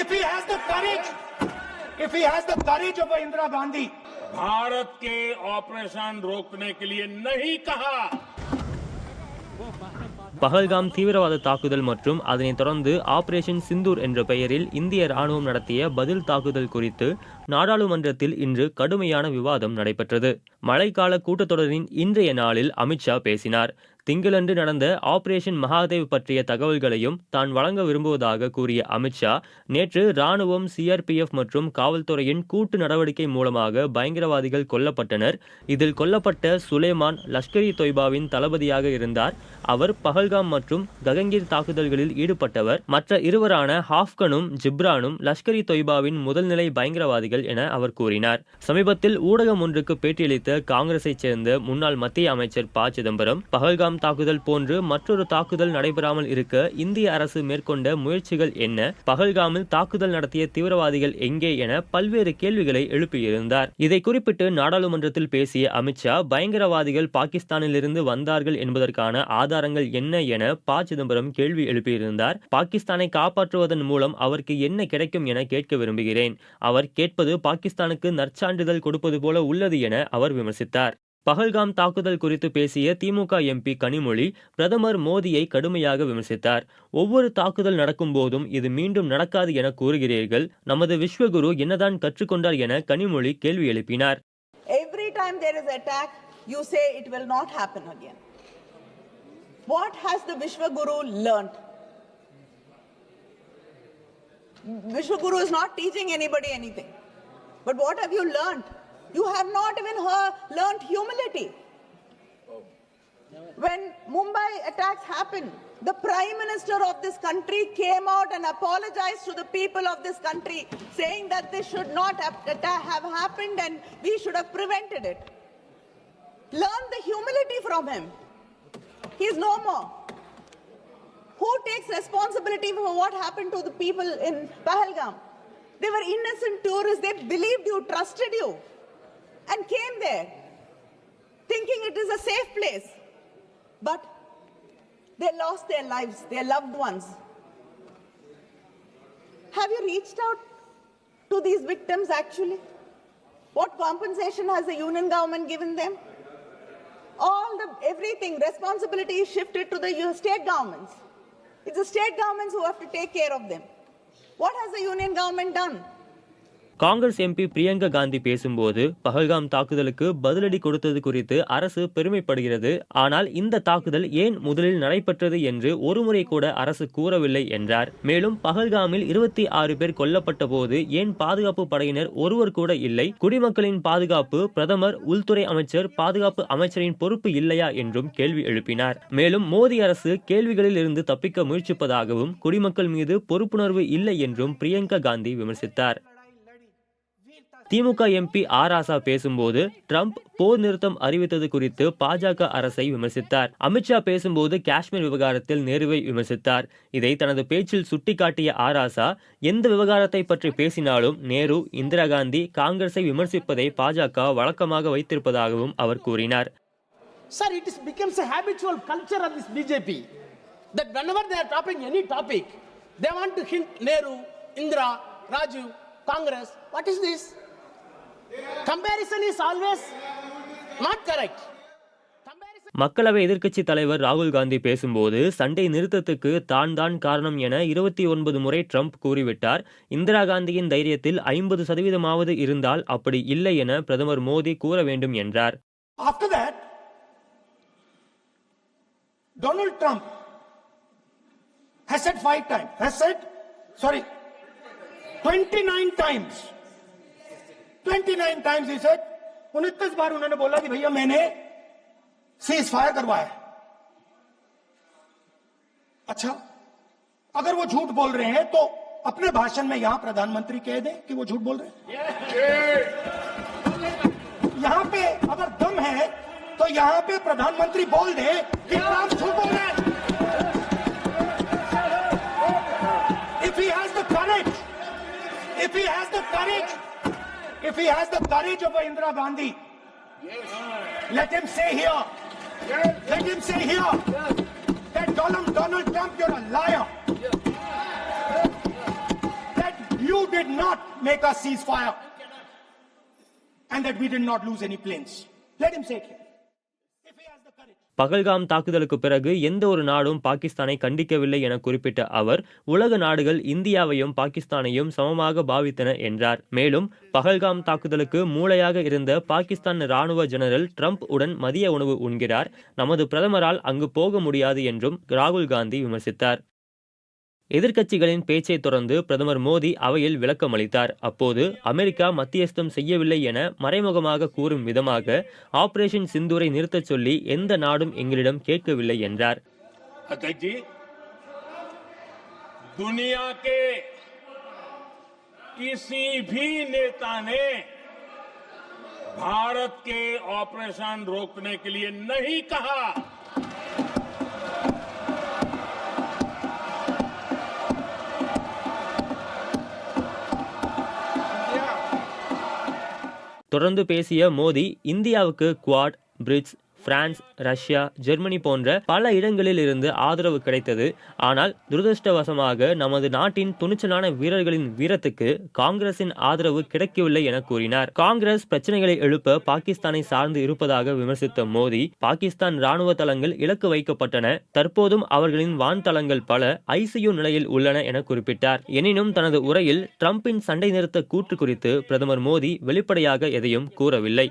if he has the courage of a Indira Gandhi, Bharat के operation रोकने के लिए नहीं कहा பஹல்காம் தீவிரவாத தாக்குதல் மற்றும் அதனைத் தொடர்ந்து ஆபரேஷன் சிந்தூர் என்ற பெயரில் இந்திய ராணுவம் நடத்திய பதில் தாக்குதல் குறித்து நாடாளுமன்றத்தில் இன்று கடுமையான விவாதம் நடைபெற்றது மழைக்கால கூட்டத்தொடரின் இன்றைய நாளில் அமித்ஷா பேசினார் திங்களன்று நடந்த ஆபரேஷன் மகாதேவ் பற்றிய தகவல்களையும் தான் வழங்க விரும்புவதாக கூறிய அமித்ஷா நேற்று ராணுவம் சிஆர்பிஎஃப் மற்றும் காவல்துறையின் கூட்டு நடவடிக்கை மூலமாக பயங்கரவாதிகள் கொல்லப்பட்டனர். இதில் கொல்லப்பட்ட சுலேமான் லஷ்கர் இ தொய்பாவின் தளபதியாக இருந்தார். அவர் பஹல்காம் மற்றும் ககங்கீர் தாக்குதல்களில் ஈடுபட்டவர். மற்ற இருவரான ஹாஃப்கனும் ஜிப்ரானும் லஷ்கர் இ தொய்பாவின் முதல்நிலை பயங்கரவாதிகள் என அவர் கூறினார். சமீபத்தில் ஊடகம் ஒன்றுக்கு பேட்டியளித்த காங்கிரஸைச் சேர்ந்த முன்னாள் மத்திய அமைச்சர் ப. சிதம்பரம் பஹல்காம் தாக்குதல் போன்று மற்றொரு தாக்குதல் நடைபெறாமல் இருக்க இந்திய அரசு மேற்கொண்ட முயற்சிகள் என்ன? பஹல்காமில் தாக்குதல் நடத்திய தீவிரவாதிகள் எங்கே என பல்வேறு கேள்விகளை எழுப்பியிருந்தார். இதை குறிப்பிட்டு நாடாளுமன்றத்தில் பேசிய அமித்ஷா பயங்கரவாதிகள் பாகிஸ்தானிலிருந்து வந்தார்கள் என்பதற்கான ஆதாரங்கள் என்ன என ப. சிதம்பரம் கேள்வி எழுப்பியிருந்தார். பாகிஸ்தானை காப்பாற்றுவதன் மூலம் அவருக்கு என்ன கிடைக்கும் என கேட்க விரும்புகிறேன். அவர் கேட்பது பாகிஸ்தானுக்கு நற்சான்றிதழ் கொடுப்பது போல உள்ளது என அவர் விமர்சித்தார். பஹல்காம் தாக்குதல் குறித்து பேசிய திமுக எம்பி கனிமொழி பிரதமர் மோடியை கடுமையாக விமர்சித்தார் ஒவ்வொரு தாக்குதல் நடக்கும் போதும் இது மீண்டும் நடக்காது என கூறுகிறீர்கள் நமது விஸ்வகுரு என்னதான் கற்றுக்கொண்டார் என கனிமொழி கேள்வி எழுப்பினார் Every time there is attack, you say it will not happen again. What has the Vishwaguru learnt? Vishwaguru is not teaching anybody anything. But what have you learnt? You have not even learnt humility. When Mumbai attacks happened, the Prime Minister of this country came out and apologized to the people of this country, saying that this should not have, have happened and we should have prevented it. Learn the humility from him. He is no more. Who takes responsibility for what happened to the people in Pahalgam? They were innocent tourists. They believed you, trusted you, and came there thinking it is a safe place. But they lost their lives, their loved ones. Have you reached out to these victims actually? What compensation has the union government given them? All the everything, responsibility is shifted to the state governments. It's the state governments who have to take care of them. What has the union government done? Congress MP Priyanka Gandhi பேசும்போது பஹல்காம் தாக்குதலுக்கு பதிலடி கொடுத்தது குறித்து அரசு பெருமைப்படுகிறது. ஆனால் இந்த தாக்குதல் ஏன் முதலில் நடைபெற்றது என்று ஒருமுறை கூட அரசு கூறவில்லை என்றார். மேலும் பஹல்காமில் இருபத்தி ஆறு பேர் கொல்லப்பட்ட போது ஏன் பாதுகாப்பு படையினர் ஒருவர் கூட இல்லை? குடிமக்களின் பாதுகாப்பு பிரதமர் உள்துறை அமைச்சர் பாதுகாப்பு அமைச்சரின் பொறுப்பு இல்லையா என்றும் கேள்வி எழுப்பினார். மேலும் மோடி அரசு கேள்விகளில் இருந்து தப்பிக்க முயற்சிப்பதாகவும் குடிமக்கள் மீது பொறுப்புணர்வு இல்லை என்றும் பிரியங்கா காந்தி விமர்சித்தார். திமுக எம்பி ஆர் ஆசா பேசும்போது ட்ரம்ப் போர் நிறுத்தம் அறிவித்தது குறித்து பாஜக அரசை விமர்சித்தார் அமித்ஷா பேசும்போது காஷ்மீர் விவகாரத்தில் நேருவை விமர்சித்தார் இதை தனது பேச்சில் சுட்டிக்காட்டிய ஆர் ஆசா எந்த விவகாரத்தை பற்றி பேசினாலும் நேரு இந்திரா காந்தி காங்கிரஸை விமர்சிப்பதை பாஜக வழக்கமாக வைத்திருப்பதாகவும் அவர் கூறினார் Sir, it is, becomes a habitual culture of this BJP that whenever they are topping any topic, they want to hint Nehru, Indira, Raju, Congress. What is this? Comparison is always not correct. Comparison. மக்களவை எதிர்க்கட்சி தலைவர் ராகுல் காந்தி பேசும்போது சண்டை நிறுத்தத்துக்கு தான் தான் காரணம் என இருபத்தி ஒன்பது முறை ட்ரம்ப் கூறிவிட்டார் இந்திரா காந்தியின் தைரியத்தில் ஐம்பது சதவீதமாவது இருந்தால் அப்படி இல்லை என பிரதமர் மோடி கூற வேண்டும் என்றார் Donald Trump has said five times, has said, sorry, 29 times. 29 times he said, उनतीस बार उन्होंने बोला कि भैया मैंने सीज फायर करवाया अच्छा अगर वो झूठ बोल रहे हैं तो अपने भाषण में यहाँ प्रधानमंत्री कह दें कि वो झूठ बोल रहे हैं। यहाँ पे अगर दम है तो यहाँ पे प्रधानमंत्री बोल दे कि ट्रंप झूठ बोल रहे हैं। If he has the courage if he has the courage if he has the courage of Indira Gandhi let him say here let him say here that Donald, Donald Trump you're a liar that you did not make us ceasefire. and that we did not lose any planes. Let him say it here. Pahalgam தாக்குதலுக்கு பிறகு எந்த ஒரு நாடும் பாகிஸ்தானை கண்டிக்கவில்லை என குறிப்பிட்ட அவர் உலக நாடுகள் இந்தியாவையும் பாகிஸ்தானையும் சமமாக பாவித்தன என்றார். மேலும் பகல்காம் தாக்குதலுக்கு மூளையாக இருந்த பாகிஸ்தான் ராணுவ ஜெனரல் ட்ரம்ப் உடன் மதிய உணவு உண்கிறார். நமது பிரதமரால் அங்கு போக முடியாது என்றும் ராகுல் காந்தி விமர்சித்தார். எதிர்க்கட்சிகளின் பேச்சை தொடர்ந்து பிரதமர் மோடி அவையில் விளக்கம் அளித்தார் அப்போது அமெரிக்கா மத்தியஸ்தம் செய்யவில்லை என மறைமுகமாக கூறும் விதமாக ஆபரேஷன் சிந்தூரை நிறுத்தச் சொல்லி எந்த நாடும் எங்களிடம் கேட்கவில்லை என்றார் अध्यक्ष जी दुनिया के किसी भी नेता ने भारत के ऑपरेशन रोकने के लिए नहीं कहा தொடர்ந்து பேசிய மோடி இந்தியாவுக்கு Quad BRICS France Russia Germany போன்ற பல இடங்களில் இருந்து ஆதரவு கிடைத்தது. ஆனால் துரதிருஷ்டவசமாக நமது நாட்டின் துணிச்சலான வீரர்களின் வீரத்துக்கு காங்கிரசின் ஆதரவு கிடைக்கவில்லை என கூறினார். காங்கிரஸ் பிரச்சனைகளை எழுப்ப பாகிஸ்தானை சார்ந்து இருப்பதாக விமர்சித்த மோடி பாகிஸ்தான் ராணுவ தளங்கள் இலக்கு வைக்கப்பட்டன. தற்போதும் அவர்களின் வான் தளங்கள் பல ஐசியு நிலையில் உள்ளன என குறிப்பிட்டார். எனினும் தனது உரையில் டிரம்பின் சண்டை நிறுத்த கூற்று குறித்து பிரதமர் மோடி வெளிப்படையாக எதையும் கூறவில்லை.